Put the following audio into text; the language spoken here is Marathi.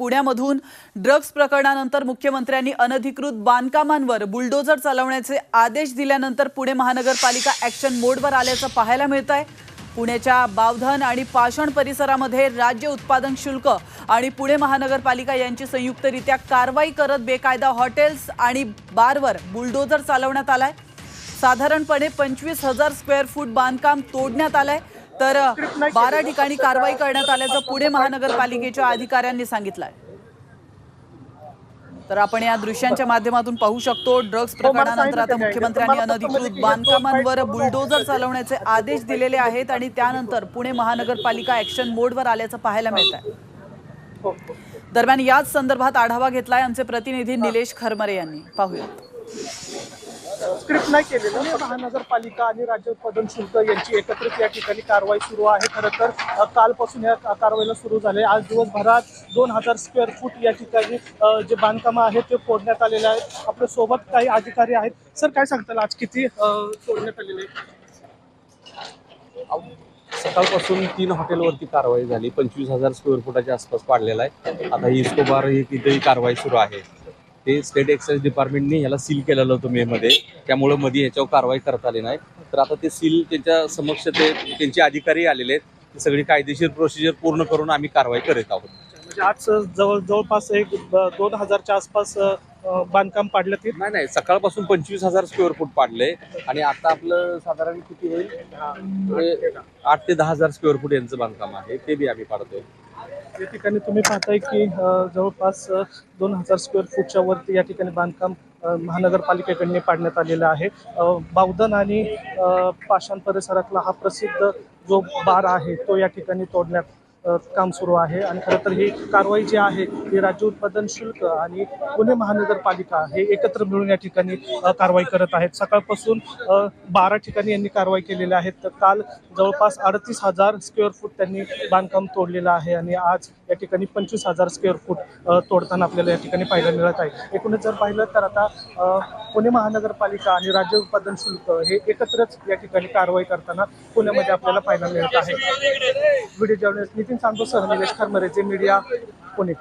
पुण्यामधून ड्रग्ज प्रकरणानंतर मुख्यमंत्र्यांनी अनधिकृत बांधकामांवर बुलडोझर चालवण्याचे आदेश दिल्यानंतर पुणे महानगरपालिका ॲक्शन मोडवर आल्याचं पाहायला मिळत आहे पुण्याच्या बावधन आणि पाषाण परिसरामध्ये राज्य उत्पादन शुल्क आणि पुणे महानगरपालिका यांची संयुक्तरित्या कारवाई करत बेकायदा हॉटेल्स आणि बारवर बुलडोझर चालवण्यात आलाय. साधारणपणे पंचवीस हजार स्क्वेअर फूट बांधकाम तोडण्यात आलंय. तर बारा ठिकाणी कारवाई करण्यात आल्याचं पुणे महानगरपालिकेच्या अधिकाऱ्यांनी सांगितलंय. तर आपण या दृश्यांच्या माध्यमातून पाहू शकतो ड्रग्ज प्रकरणानंतर आता मुख्यमंत्र्यांनी अनधिकृत बांधकामांवर बुलडोझर चालवण्याचे आदेश दिलेले आहेत आणि त्यानंतर पुणे महानगरपालिका ऍक्शन मोडवर आल्याचं पाहायला मिळत आहे दरम्यान याच संदर्भात आढावा घेतलाय आमचे प्रतिनिधी निलेश खरमरे यांनी. पाहूया स्क्रिप्ट नाही केलेलं पण महानगरपालिका आणि राज्य उत्पादन शुल्क यांची एकत्रित या ठिकाणी कारवाई सुरू आहे. खरं तर कालपासून या कारवाईला सुरू झाले आज दिवसभरात दोन हजार स्क्वेअर फूट या ठिकाणी जे बांधकामं आहेत ते फोडण्यात आलेले आहेत. आपल्यासोबत काही अधिकारी आहेत. सर काय सांगताल? आज किती सोडण्यात तोडण्यात आलेले सकाळपासून तीन हॉटेलवरती कारवाई झाली. पंचवीस हजार स्क्वेअर फुटाच्या आसपास पाडलेला आहे. आता ही इस्कोबार ही तिथेही कारवाई सुरू आहे. ते स्टेट एक्साईज डिपार्टमेंटने ह्याला सील केलेलं होतं मे मध्ये. त्यामुळे मध्ये ह्याच्यावर कारवाई करता आली नाही. तर आता ते सील त्यांच्या समक्ष ते त्यांचे अधिकारी आलेले आहेत. ती सगळी कायदेशीर प्रोसिजर पूर्ण करून आम्ही कारवाई करीत आहोत. म्हणजे आज जवळ जवळपास एक दोन हजारच्या आसपास अ, बांधकाम पाडलं ते? नाही नाही. सकाळपासून पंचवीस हजार स्क्वेअर फूट पाडले. आणि आता आपलं साधारण किती होईल? आठ ते दहा हजार स्क्वेअर फूट यांचं बांधकाम आहे. ते बी आम्ही पाडतोय. या ठिकाणी तुम्ही पाहताय की जवळपास दोन हजार स्क्वेअर फूटच्या वरती या ठिकाणी बांधकाम महानगरपालिकेकडून पाडण्यात आलेलं आहे. बावधन आणि पाषाण परिसरातला हा प्रसिद्ध जो बार आहे तो या ठिकाणी तोडण्यात काम सुरू आहे आणि खरं तर ही कारवाई जी आहे ही राज्य उत्पादन शुल्क आणि पुणे महानगरपालिका हे एकत्र मिळून या ठिकाणी कारवाई करत आहेत. सकाळपासून बारा ठिकाणी यांनी कारवाई केलेली आहे. तर काल जवळपास अडतीस हजार स्क्वेअर फूट त्यांनी बांधकाम तोडलेलं आहे आणि आज या ठिकाणी पंचवीस हजार स्क्वेअर फूट तोडताना आपल्याला या ठिकाणी पाहायला मिळत आहे. एकूणच जर पाहिलं तर आता पुणे महानगरपालिका आणि राज्य उत्पादन शुल्क हे एकत्रच या ठिकाणी कारवाई करताना पुण्यामध्ये आपल्याला पाहायला मिळत आहे. व्हिडिओ जर्नलिस्ट नितीन सांगोसह निलेश खरमरेचे मीडिया पुणे.